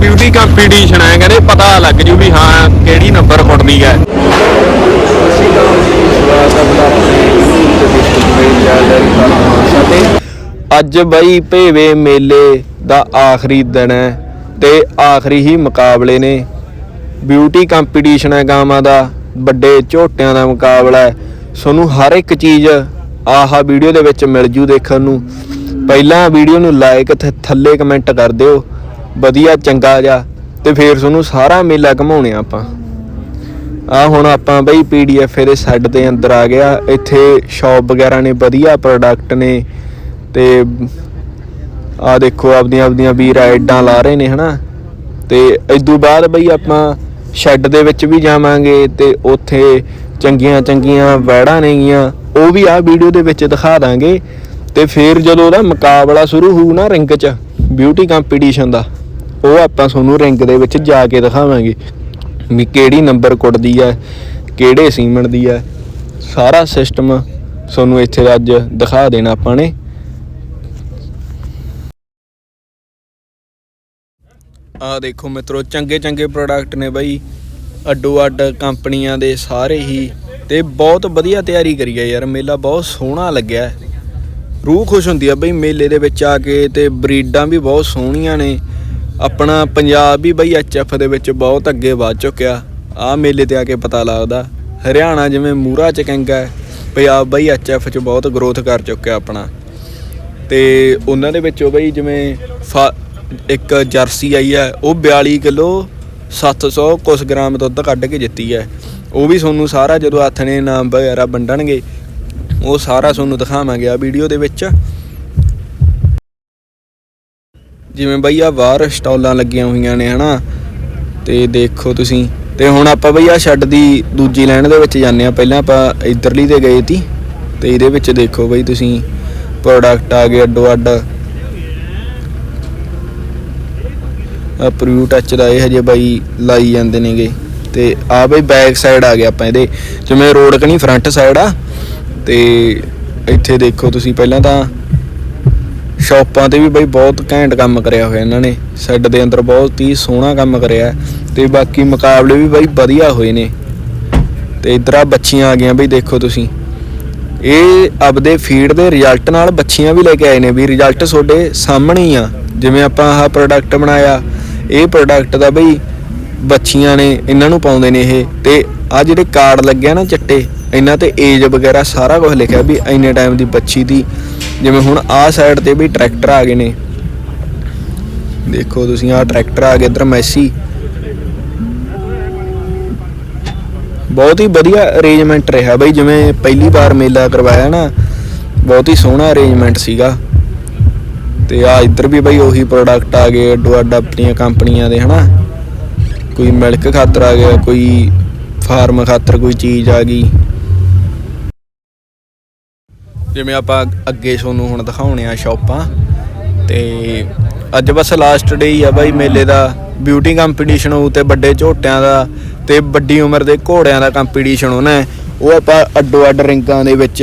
Beauty competition ਹੈ, ਕਹਿੰਦੇ ਪਤਾ ਲੱਗ ਜੂ ਵੀ ਹਾਂ, ਕਿਹੜੀ ਨੰਬਰ ਕੁੱਟਦੀ ਹੈ। ਅੱਜ ਬਈ ਭੇਵੇ ਮੇਲੇ ਦਾ ਆਖਰੀ ਦਿਨ ਹੈ ਤੇ ਆਖਰੀ ਹੀ ਮੁਕਾਬਲੇ ਨੇ। ਬਿਊਟੀ ਕੰਪੀਟੀਸ਼ਨ ਹੈ ਗਾਵਾਂ ਦਾ, ਵੱਡੇ ਝੋਟਿਆਂ ਦਾ ਮੁਕਾਬਲਾ ਹੈ। ਤੁਹਾਨੂੰ ਹਰ ਇੱਕ ਚੀਜ਼ ਆਹਾ ਵੀਡੀਓ ਦੇ ਵਿੱਚ ਮਿਲ ਜੂ ਦੇਖਣ ਨੂੰ। ਪਹਿਲਾਂ ਵੀਡੀਓ ਨੂੰ ਲਾਈਕ ਤੇ ਥੱਲੇ ਕਮੈਂਟ ਕਰ ਦਿਓ। ਵਧੀਆ, ਚੰਗਾ ਜਾ ਤੇ ਫੇਰ ਤੁਹਾਨੂੰ ਸਾਰਾ ਮੇਲਾ ਘਮਾਉਣੇ ਆਪਾਂ। ਆ ਹੁਣ ਆਪਾਂ ਬਈ ਪੀਡੀਐਫ ਇਹਦੇ ਸੈੱਟ ਦੇ ਅੰਦਰ ਆ ਗਿਆ। ਇੱਥੇ ਸ਼ਾਪ ਵਗੈਰਾ ਨੇ, ਵਧੀਆ ਪ੍ਰੋਡਕਟ ਨੇ, ਤੇ ਆ ਦੇਖੋ ਆਪਦੀਆਂ ਆਪਦੀਆਂ ਵੀਰ ਐਡਾਂ ਲਾ ਰਹੇ ਨੇ, ਹਨਾ? ਤੇ ਇਦੋਂ ਬਾਅਦ ਬਈ ਆਪਾਂ ਸ਼ੈੱਡ ਦੇ ਵਿੱਚ ਵੀ ਜਾਵਾਂਗੇ, ਤੇ ਉੱਥੇ ਚੰਗੀਆਂ ਚੰਗੀਆਂ ਵੈੜਾਂ ਨੇਗੀਆਂ, ਉਹ ਵੀ ਆ ਵੀਡੀਓ ਦੇ ਵਿੱਚ ਦਿਖਾ ਦਾਂਗੇ। ਤੇ ਫਿਰ ਜਦੋਂ ਉਹਦਾ ਮੁਕਾਬਲਾ ਸ਼ੁਰੂ ਹੋਊ ਨਾ ਰਿੰਗ 'ਚ ਬਿਊਟੀ ਕੰਪੀਟੀਸ਼ਨ ਦਾ ਉਹ ਆਪਾਂ ਤੁਹਾਨੂੰ ਰਿੰਗ ਦੇ ਵਿੱਚ ਜਾ ਕੇ ਦਿਖਾਵਾਂਗੇ ਵੀ ਕਿਹੜੀ ਨੰਬਰ ਕੁੱਟਦੀ ਹੈ ਕਿਹੜੇ ਸੀਮਨ ਦੀ ਹੈ ਸਾਰਾ ਸਿਸਟਮ ਤੁਹਾਨੂੰ ਇੱਥੇ ਅੱਜ ਦਿਖਾ ਦੇਣਾ ਆਪਾਂ ਨੇ। ਆ ਦੇਖੋ ਮਿੱਤਰੋ, ਚੰਗੇ ਚੰਗੇ ਪ੍ਰੋਡਕਟ ਨੇ ਬਾਈ। ਅੱਡੋ ਅੱਡ ਕੰਪਨੀਆਂ ਦੇ ਸਾਰੇ ਹੀ ਤੇ ਬਹੁਤ ਵਧੀਆ ਤਿਆਰੀ ਕਰੀ ਹੈ ਯਾਰ, ਮੇਲਾ ਬਹੁਤ ਸੋਹਣਾ ਲੱਗਿਆ। ਰੂਹ ਖੁਸ਼ ਹੁੰਦੀ ਆ ਬਈ ਮੇਲੇ ਦੇ ਵਿੱਚ ਆ ਕੇ ਤੇ ਬਰੀਡਾਂ ਵੀ ਬਹੁਤ ਸੋਹਣੀਆਂ ਨੇ। ਆਪਣਾ ਪੰਜਾਬ ਵੀ ਬਈ ਐਚਐਫ ਦੇ ਵਿੱਚ ਬਹੁਤ ਅੱਗੇ ਵੱਧ ਚੁੱਕਿਆ। ਆ ਮੇਲੇ ਤੇ ਆ ਕੇ ਪਤਾ ਲੱਗਦਾ। ਹਰਿਆਣਾ ਜਿਵੇਂ ਮੂਰਾ ਚ ਕਹਿੰਗਾ ਹੈ, ਪੰਜਾਬ ਬਈ ਐਚਐਫ ਚ ਬਹੁਤ ਗਰੋਥ ਕਰ ਚੁੱਕਿਆ ਆਪਣਾ। ਤੇ ਉਹਨਾਂ ਦੇ ਵਿੱਚੋਂ ਬਈ ਜਿਵੇਂ ਫਾ- ਇੱਕ ਜਰਸੀ ਆਈ ਹੈ ਉਹ 42 ਕਿਲੋ 700 ਕੁਸ ਗ੍ਰਾਮ ਦੁੱਧ ਕੱਢ ਕੇ ਜਿੱਤੀ ਹੈ। ਉਹ ਵੀ ਤੁਹਾਨੂੰ ਸਾਰਾ ਜਦੋਂ ਹੱਥ ਨੇ ਨਾਮ ਵਗੈਰਾ ਵੰਡਣਗੇ ਉਹ ਸਾਰਾ ਤੁਹਾਨੂੰ ਦਿਖਾਵਾਂਗੇ ਆ ਵੀਡੀਓ ਦੇ ਵਿੱਚ। ਜਿਵੇਂ ਬਈ ਆ ਬਾਹਰ ਸਟਾਲਾਂ ਲੱਗੀਆਂ ਹੋਈਆਂ ਨੇ, ਹਨਾ? ਤੇ ਦੇਖੋ ਤੁਸੀਂ। ਤੇ ਹੁਣ ਆਪਾਂ ਬਈ ਆ ਛੱਡ ਦੀ ਦੂਜੀ ਲਾਈਨ ਦੇ ਵਿੱਚ ਜਾਂਦੇ ਆ ਪਹਿਲਾਂ ਆਪਾਂ ਇਧਰਲੀ ਤੇ ਗਏ ਤੀ। ਤੇ ਇਹਦੇ ਵਿੱਚ ਦੇਖੋ ਬਈ ਤੁਸੀਂ ਪ੍ਰੋਡਕਟ ਆ ਗਏ ਅੱਡੋ ਅੱਡ। ਆ ਪ੍ਰੀਵਿਊ ਟੱਚ ਦਾ ਇਹ ਹਜੇ ਬਾਈ ਲਾਈ ਜਾਂਦੇ ਨੇਗੇ। ਤੇ ਆ ਬਈ ਬੈਕ ਸਾਈਡ ਆ ਗਿਆ ਆਪਾਂ ਇਹਦੇ। ਜਿਵੇਂ ਰੋਡ ਕਣੀ ਫਰੰਟ ਸਾਈਡ ਆ। ਤੇ ਇੱਥੇ ਦੇਖੋ ਤੁਸੀਂ ਪਹਿਲਾਂ ਤਾਂ ਸ਼ਾਪਾਂ ਤੇ ਵੀ ਬਈ ਬਹੁਤ ਘੈਂਟ ਕੰਮ ਕਰਿਆ ਹੋਇਆ ਇਹਨਾਂ ਨੇ। ਸੈੱਡ ਦੇ ਅੰਦਰ ਬਹੁਤ ਹੀ ਸੋਹਣਾ ਕੰਮ ਕਰਿਆ ਤੇ ਬਾਕੀ ਮੁਕਾਬਲੇ ਵੀ ਬਈ ਵਧੀਆ ਹੋਏ ਨੇ। ਤੇ ਇਧਰ ਆ ਬੱਚੀਆਂ ਆ ਗਈਆਂ ਬਈ ਦੇਖੋ ਤੁਸੀਂ। ਇਹ ਆਪਦੇ ਫੀਡ ਦੇ ਰਿਜ਼ਲਟ ਨਾਲ ਬੱਚੀਆਂ ਵੀ ਲੈ ਕੇ ਆਏ ਨੇ ਵੀ ਰਿਜ਼ਲਟ ਤੁਹਾਡੇ ਸਾਹਮਣੇ ਹੀ ਆ। ਜਿਵੇਂ ਆਪਾਂ ਆਹ ਪ੍ਰੋਡਕਟ ਬਣਾਇਆ, ਇਹ ਪ੍ਰੋਡਕਟ ਦਾ ਬਈ ਬੱਚੀਆਂ ਨੇ, ਇਹਨਾਂ ਨੂੰ ਪਾਉਂਦੇ ਨੇ ਇਹ। ਤੇ ਆ ਜਿਹੜੇ ਕਾਰਡ ਲੱਗਿਆ ਨਾ ਚਿੱਟੇ ਇਹਨਾਂ ਤੇ ਏਜ ਵਗੈਰਾ ਸਾਰਾ ਕੁਝ ਲਿਖਿਆ ਵੀ ਇੰਨੇ ਟਾਈਮ ਦੀ ਬੱਚੀ ਦੀ। ਜਿਵੇਂ ਹੁਣ ਆਹ ਸਾਈਡ ਤੇ ਵੀ ਟਰੈਕਟਰ ਆ ਗਏ ਨੇ। ਦੇਖੋ ਤੁਸੀਂ ਆਹ ਟਰੈਕਟਰ ਆ ਗਏ ਇਧਰ ਮੈਸੀ। ਬਹੁਤ ਹੀ ਵਧੀਆ ਅਰੇਂਜਮੈਂਟ ਰਿਹਾ ਬਈ, ਜਿਵੇਂ ਪਹਿਲੀ ਵਾਰ ਮੇਲਾ ਕਰਵਾਇਆ ਨਾ, ਬਹੁਤ ਹੀ ਸੋਹਣਾ ਅਰੇਂਜਮੈਂਟ ਸੀਗਾ। ਤੇ ਆ ਇੱਧਰ ਵੀ ਬਈ ਉਹੀ ਪ੍ਰੋਡਕਟ ਆ ਗਏ, ਅੱਡੋ ਅੱਡ ਆਪਣੀਆਂ ਕੰਪਨੀਆਂ ਦੇ, ਹਨਾ। ਕੋਈ ਮਿਲਕ ਖਾਤਰ ਆ ਗਿਆ, ਕੋਈ ਫਾਰਮ ਖਾਤਰ ਕੋਈ ਚੀਜ਼ ਆ ਗਈ। ਜਿਵੇਂ ਆਪਾਂ ਅੱਗੇ ਤੁਹਾਨੂੰ ਹੁਣ ਦਿਖਾਉਣੇ ਆ ਸ਼ਾਪਾਂ, ਤੇ ਅੱਜ ਬਸ ਲਾਸਟ ਡੇ ਹੀ ਆ ਬਾਈ ਮੇਲੇ ਦਾ ਬਿਊਟੀ ਕੰਪੀਟੀਸ਼ਨ ਹੋਊ ਤੇ ਵੱਡੇ ਝੋਟਿਆਂ ਦਾ ਤੇ ਵੱਡੀ ਉਮਰ ਦੇ ਘੋੜਿਆਂ ਦਾ ਕੰਪੀਟੀਸ਼ਨ ਹੋਣਾ ਉਹ ਆਪਾਂ ਅੱਡੋ ਅੱਡ ਰਿੰਗਾਂ ਦੇ ਵਿੱਚ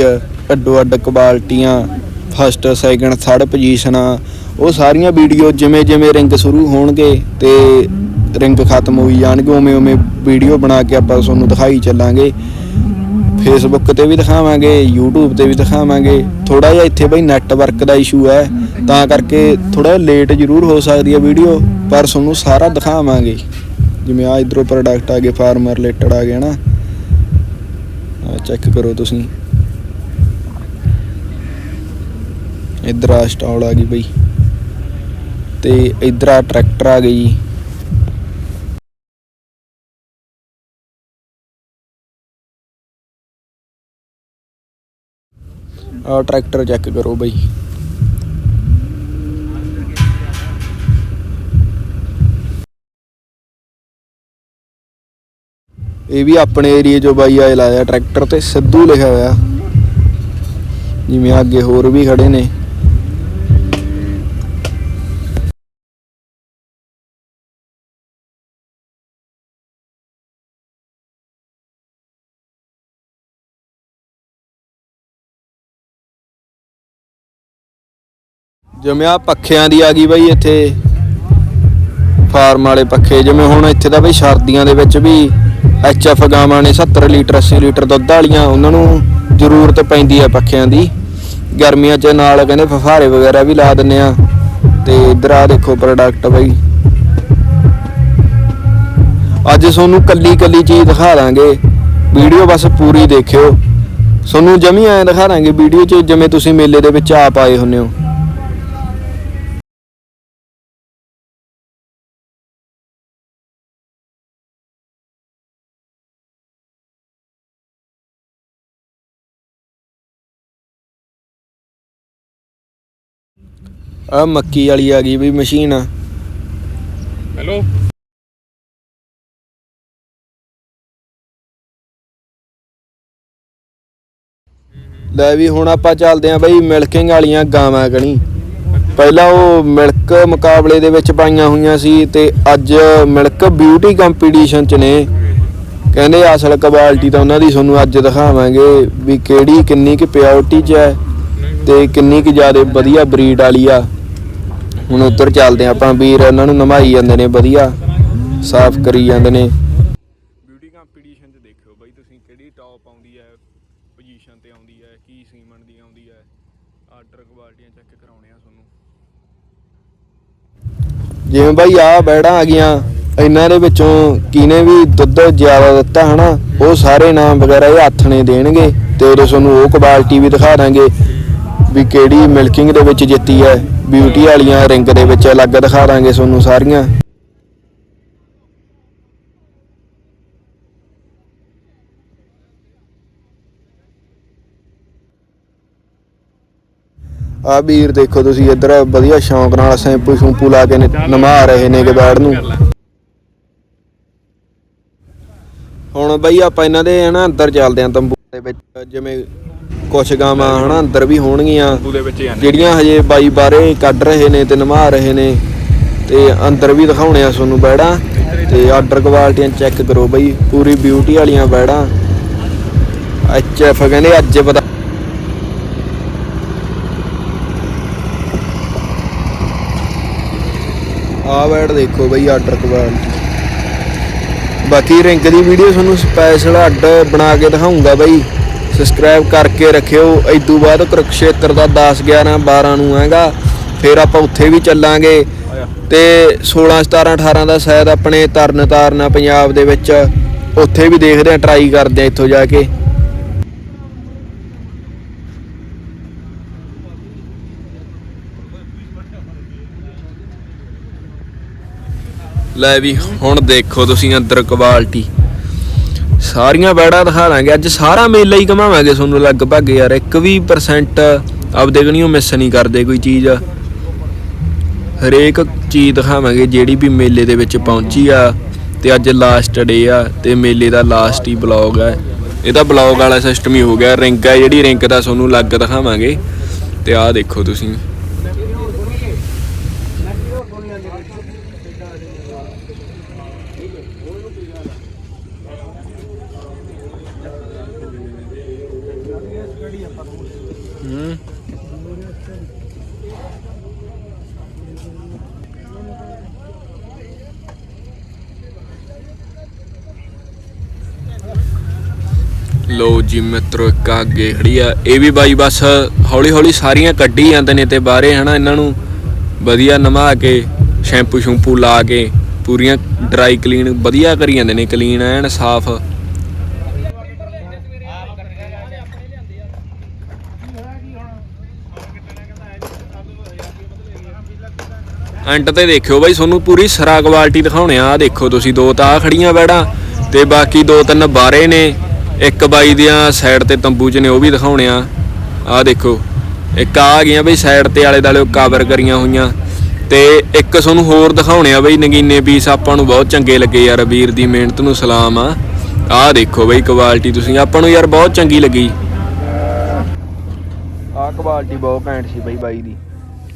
ਅੱਡੋ ਅੱਡ ਕੁਆਲਟੀਆਂ ਫਸਟ ਸੈਕਿੰਡ ਥਰਡ ਪੋਜੀਸ਼ਨਾਂ ਉਹ ਸਾਰੀਆਂ ਵੀਡੀਓ ਜਿਵੇਂ ਜਿਵੇਂ ਰਿੰਗ ਸ਼ੁਰੂ ਹੋਣਗੇ ਤੇ ਰਿੰਗ ਖਤਮ ਹੋਈ ਜਾਣਗੇ, ਉਵੇਂ ਉਵੇਂ ਵੀਡੀਓ ਬਣਾ ਕੇ ਆਪਾਂ ਤੁਹਾਨੂੰ ਦਿਖਾਈ ਚੱਲਾਂਗੇ। ਫੇਸਬੁੱਕ ਤੇ ਵੀ ਦਿਖਾਵਾਂਗੇ, YouTube ਤੇ ਵੀ ਦਿਖਾਵਾਂਗੇ। ਥੋੜਾ ਜਿਹਾ ਇੱਥੇ ਬਈ ਨੈਟਵਰਕ ਦਾ ਇਸ਼ੂ ਹੈ, ਤਾਂ ਕਰਕੇ ਥੋੜਾ ਲੇਟ ਜ਼ਰੂਰ ਹੋ ਸਕਦੀ ਹੈ ਵੀਡੀਓ ਪਰ ਤੁਹਾਨੂੰ ਸਾਰਾ ਦਿਖਾਵਾਂਗੇ। ਜਿਵੇਂ ਆ ਇਧਰੋਂ ਪ੍ਰੋਡਕਟ ਆ ਗਏ ਫਾਰਮਰ ਰਿਲੇਟਡ ਆ ਗਏ ਨਾ ਆ ਚੈੱਕ ਕਰੋ ਤੁਸੀਂ। ਇਧਰ ਆ ਸਟਾਲ ਆ ਗਈ ਬਈ। ਤੇ ਇਧਰ ਆ ਟਰੈਕਟਰ ਆ ਗਈ। ਟਰੈਕਟਰ ਚੈੱਕ ਕਰੋ ਬਈ। ਇਹ ਵੀ ਆਪਣੇ ਏਰੀਏ ਚੋਂ ਬਾਈ ਆਏ ਲਾਇਆ ਟਰੈਕਟਰ ਤੇ ਸਿੱਧੂ ਲਿਖਿਆ ਹੋਇਆ। ਜਿਵੇਂ ਅੱਗੇ ਹੋਰ ਵੀ ਖੜੇ ਨੇ। ਜਿਵੇਂ ਆ ਪੱਖਿਆਂ ਦੀ ਆ ਗਈ ਬਾਈ ਇੱਥੇ। ਫਾਰਮ ਵਾਲੇ ਪੱਖੇ ਜਿਵੇਂ ਹੁਣ ਇੱਥੇ ਤਾਂ ਬਈ ਸਰਦੀਆਂ ਦੇ ਵਿੱਚ ਵੀ ਐਚਐਫ ਗਾਵਾਂ ਨੇ 70 ਲੀਟਰ 80 ਲੀਟਰ ਦੁੱਧ ਵਾਲੀਆਂ, ਉਹਨਾਂ ਨੂੰ ਜ਼ਰੂਰਤ ਪੈਂਦੀ ਆ ਪੱਖਿਆਂ ਦੀ। ਗਰਮੀਆਂ 'ਚ ਨਾਲ ਕਹਿੰਦੇ ਫਫਾਰੇ ਵਗੈਰਾ ਵੀ ਲਾ ਦਿੰਨੇ ਆ। ਤੇ ਇਧਰ ਆ ਦੇਖੋ ਪ੍ਰੋਡਕਟ ਬਈ। ਅੱਜ ਤੁਹਾਨੂੰ ਕੱਲੀ ਕੱਲੀ ਚੀਜ਼ ਦਿਖਾ ਦਾਂਗੇ। ਵੀਡੀਓ ਬਸ ਪੂਰੀ ਦੇਖਿਓ। ਤੁਹਾਨੂੰ ਜਮੀ ਐਂ ਦਿਖਾ ਦਾਂਗੇ ਵੀਡੀਓ 'ਚ ਜਿਵੇਂ ਤੁਸੀਂ ਮੇਲੇ ਦੇ ਵਿੱਚ ਆਪ ਆਏ ਹੁੰਨੇ ਹੋ। ਆ ਮੱਕੀ ਵਾਲੀ ਆ ਗਈ ਵੀ ਮਸ਼ੀਨ ਆ। ਹੈਲੋ? ਲੈ ਵੀ ਹੁਣ ਆਪਾਂ ਚੱਲਦੇ ਆਂ ਬਈ ਮਿਲਕਿੰਗ ਵਾਲੀਆਂ ਗਾਵਾਂ ਕਣੀ। ਪਹਿਲਾਂ ਉਹ ਮਿਲਕ ਮੁਕਾਬਲੇ ਦੇ ਵਿੱਚ ਪਾਈਆਂ ਹੋਈਆਂ ਸੀ ਤੇ ਅੱਜ ਮਿਲਕ ਬਿਊਟੀ ਕੰਪੀਟੀਸ਼ਨ ਚ ਨੇ। ਕਹਿੰਦੇ ਅਸਲ ਕੁਆਲਿਟੀ ਤਾਂ ਉਹਨਾਂ ਦੀ ਤੁਹਾਨੂੰ ਅੱਜ ਦਿਖਾਵਾਂਗੇ ਵੀ ਕਿਹੜੀ ਕਿੰਨੀ ਕਿ ਪਿਓਰਟੀ ਚ ਹੈ ਤੇ ਕਿੰਨੀ ਕਿ ਜ਼ਿਆਦਾ ਵਧੀਆ ਬਰੀਡ ਵਾਲੀ ਆ। ਹੁਣ ਉੱਧਰ ਚੱਲਦੇ ਆਪਾਂ ਵੀਰ ਉਹਨਾਂ ਨੂੰ ਨਮਾਈ ਜਾਂਦੇ ਨੇ ਵਧੀਆ ਸਾਫ਼ ਕਰੀ ਜਾਂਦੇ ਨੇ। ਬਿਊਟੀ ਕੰਪੀਟੀਸ਼ਨ 'ਚ ਦੇਖਿਓ ਬਾਈ ਤੁਸੀਂ ਕਿਹੜੀ ਟੌਪ ਆਉਂਦੀ ਹੈ ਪੋਜੀਸ਼ਨ ਤੇ ਆਉਂਦੀ ਹੈ ਕੀ ਸੀਮਨ ਦੀ ਆਉਂਦੀ ਹੈ। ਆਰਡਰ ਕੁਆਲਿਟੀਆਂ ਚੈੱਕ ਕਰਾਉਣੇ ਆ ਤੁਹਾਨੂੰ। ਜਿਵੇਂ ਬਾਈ ਆ ਬੈੜਾਂ ਆ ਗਈਆਂ ਇਹਨਾਂ ਦੇ ਵਿੱਚੋਂ ਕਿਨੇ ਵੀ ਦੁੱਧ ਜ਼ਿਆਦਾ ਦਿੱਤਾ ਹਨਾ ਉਹ ਸਾਰੇ ਨਾਮ ਵਗੈਰਾ ਇਹ ਹੱਥ ਨੇ ਦੇਣਗੇ ਤੇ ਤੁਹਾਨੂੰ ਉਹ ਕੁਆਲਿਟੀ ਵੀ ਦਿਖਾ ਦਾਂਗੇ ਵੀ ਕਿਹੜੀ ਮਿਲਕਿੰਗ ਦੇ ਵਿੱਚ ਜਿੱਤੀ ਹੈ। ਬਿਊਟੀ ਵਾਲੀਆਂ ਰਿੰਗ ਦੇ ਵਿੱਚ ਅਲੱਗ ਦਿਖਾ ਦਾਂਗੇ ਤੁਹਾਨੂੰ ਸਾਰੀਆਂ। ਆ ਵੀਰ ਦੇਖੋ ਤੁਸੀਂ ਇੱਧਰ ਵਧੀਆ ਸ਼ੌਂਕ ਨਾਲ ਸ਼ੈਂਪੂ ਸ਼ੂੰਪੂ ਲਾ ਕੇ ਨਮਾ ਰਹੇ ਨੇ। ਗਵਾੜ ਨੂੰ ਹੁਣ ਬਈ ਆਪਾਂ ਇਹਨਾਂ ਦੇ ਹਨਾ ਅੰਦਰ ਚੱਲਦੇ ਆਂ ਤੰਬੂ ਦੇ ਵਿੱਚ ਜਿਵੇਂ ਕੁਛ ਗਾਵਾਂ ਹਨਾ ਅੰਦਰ ਵੀ ਹੋਣਗੀਆਂ। ਉਹਦੇ ਵਿੱਚ ਜਾਂਦੇ ਜਿਹੜੀਆਂ ਹਜੇ ਬਾਈ ਬਾਰੇ ਕੱਢ ਰਹੇ ਨੇ ਤੇ ਨਮਾ ਰਹੇ ਨੇ ਤੇ ਅੰਦਰ ਵੀ ਦਿਖਾਉਣੇ ਆ ਤੁਹਾਨੂੰ ਬੈੜਾਂ। ਤੇ ਆਰਡਰ ਕੁਆਲਿਟੀਆਂ ਚੈੱਕ ਕਰੋ ਬਈ ਪੂਰੀ ਬਿਊਟੀ ਵਾਲੀਆਂ ਬੈੜਾਂ। ਐਚਐਫ ਕਹਿੰਦੇ ਅੱਜ ਪਤਾ ਆ ਬੈੜ ਦੇਖੋ ਬਈ ਆਰਡਰ ਕੁਆਲਿਟੀ ਬਾਕੀ ਰਿੰਕ ਦੀ ਵੀਡੀਓ ਤੁਹਾਨੂੰ ਸਪੈਸ਼ਲ ਅੱਡ ਬਣਾ ਕੇ ਦਿਖਾਉਂਗਾ ਬਈ। ਸਬਸਕ੍ਰਾਈਬ ਕਰਕੇ ਰੱਖਿਓ। ਇਦੋਂ ਬਾਅਦ ਕੁਰਕਸ਼ੇਤਰ ਦਾ 10 11 12 ਨੂੰ ਹੈਗਾ ਫਿਰ ਆਪਾਂ ਉੱਥੇ ਵੀ ਚੱਲਾਂਗੇ। ਤੇ 16 17 18 ਦਾ ਸ਼ਾਇਦ ਆਪਣੇ ਤਰਨ ਤਾਰਨ ਪੰਜਾਬ ਦੇ ਵਿੱਚ ਉੱਥੇ ਵੀ ਦੇਖਦੇ ਆ ਟਰਾਈ ਕਰਦੇ ਆ ਇੱਥੋਂ ਜਾ ਕੇ। ਲੈ ਵੀ ਹੁਣ ਦੇਖੋ ਤੁਸੀਂ ਅੰਦਰ ਕੁਆਲਿਟੀ ਸਾਰੀਆਂ ਬੈੜਾਂ ਦਿਖਾ ਦਾਂਗੇ। ਅੱਜ ਸਾਰਾ ਮੇਲਾ ਹੀ ਘਮਾਵਾਂਗੇ ਤੁਹਾਨੂੰ ਲਗਭਗ ਯਾਰ। ਇੱਕ ਵੀ ਪਰਸੈਂਟ ਆਪਦੇ ਕਣੀਓ ਮਿਸ ਨਹੀਂ ਕਰਦੇ ਕੋਈ ਚੀਜ਼। ਹਰੇਕ ਚੀਜ਼ ਦਿਖਾਵਾਂਗੇ ਜਿਹੜੀ ਵੀ ਮੇਲੇ ਦੇ ਵਿੱਚ ਪਹੁੰਚੀ ਆ। ਤੇ ਅੱਜ ਲਾਸਟ ਡੇ ਆ ਤੇ ਮੇਲੇ ਦਾ ਲਾਸਟ ਹੀ ਬਲੌਗ ਹੈ ਇਹਦਾ ਬਲੌਗ ਵਾਲਾ ਸਿਸਟਮ ਹੀ ਹੋ ਗਿਆ। ਰਿੰਕ ਹੈ ਜਿਹੜੀ ਰਿੰਕ ਦਾ ਤੁਹਾਨੂੰ ਲੱਗ ਦਿਖਾਵਾਂਗੇ। ਤੇ ਆਹ ਦੇਖੋ ਤੁਸੀਂ ਹੂੰ ਲੋ ਜੀ ਮਿੱਤਰੋ, ਇੱਕ ਆ ਅੱਗੇ ਖੜੀ ਆ। ਇਹ ਵੀ ਬਾਈ ਬਸ ਹੌਲੀ ਹੌਲੀ ਸਾਰੀਆਂ ਕੱਢੀ ਜਾਂਦੇ ਨੇ ਤੇ ਬਾਹਰੇ ਹਨਾ ਇਹਨਾਂ ਨੂੰ ਵਧੀਆ ਨਮਾ ਕੇ, ਸ਼ੈਂਪੂ ਸ਼ੂੰਪੂ ਲਾ ਕੇ, ਪੂਰੀਆਂ ਡਰਾਈ ਕਲੀਨ ਵਧੀਆ ਕਰੀ ਜਾਂਦੇ ਨੇ ਕਲੀਨ ਐਨ ਸਾਫ਼। ਐਂਟ ਤੇ ਦੇਖਿਓ ਬਾਈ, ਤੁਹਾਨੂੰ ਪੂਰੀ ਸਰਾ ਕੁਆਲਿਟੀ ਦਿਖਾਉਣੇ ਆ। ਆਹ ਦੇਖੋ ਤੁਸੀਂ, ਦੋ ਤਾਂ ਆ ਖੜੀਆਂ ਬੈੜਾਂ ਤੇ ਬਾਕੀ ਦੋ ਤਿੰਨ ਬਾਰੇ ਨੇ। ਇੱਕ ਬਾਈ ਦੀਆਂ ਸਾਈਡ ਤੇ ਤੰਬੂ ਚ ਨੇ ਉਹ ਵੀ ਦਿਖਾਉਣੇ ਆ। ਆਹ ਦੇਖੋ। ਇੱਕ ਆ ਗਈਆਂ ਬਈ ਸਾਈਡ ਤੇ ਆਲੇ ਦਾਲੇ ਕਵਰ ਕਰੀਆਂ ਹੋਈਆਂ। ਤੇ ਇੱਕ ਤੁਹਾਨੂੰ ਹੋਰ ਦਿਖਾਉਣੇ ਆ ਬਈ, ਨਗੀਨੇ ਪੀਸ ਆਪਾਂ ਨੂੰ ਬਹੁਤ ਚੰਗੇ ਲੱਗੇ ਯਾਰ, ਵੀਰ ਦੀ ਮਿਹਨਤ ਨੂੰ ਸਲਾਮ ਆ। ਆਹ ਦੇਖੋ ਬਈ ਕੁਆਲਿਟੀ ਤੁਸੀਂ, ਆਪਾਂ ਨੂੰ ਯਾਰ ਬਹੁਤ ਚੰਗੀ ਲੱਗੀ। ਆਹ ਕੁਆਲਿਟੀ ਬਹੁਤ ਘੈਂਟ ਸੀ ਬਈ ਬਾਈ ਦੀ।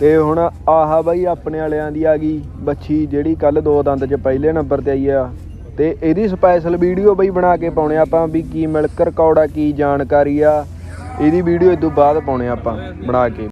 ਤੇ ਹੁਣ ਆਹਾ ਬਾਈ ਆਪਣੇ ਵਾਲਿਆਂ ਦੀ ਆ ਗਈ ਬੱਚੀ, ਜਿਹੜੀ ਕੱਲ ਦੋ ਦੰਦ 'ਚ ਪਹਿਲੇ ਨੰਬਰ ਤੇ ਆਈ ਆ। ਤੇ ਇਹਦੀ ਸਪੈਸ਼ਲ ਵੀਡੀਓ ਬਈ ਬਣਾ ਕੇ ਪਾਉਣੇ ਆਪਾਂ ਵੀ ਕੀ ਮਿਲਕ ਰਿਕਾਰਡ ਆ, ਕੀ ਜਾਣਕਾਰੀ ਆ। ਇਹਦੀ ਵੀਡੀਓ ਇਦੋਂ ਬਾਅਦ ਪਾਉਣੇ ਆਪਾਂ ਬਣਾ ਕੇ।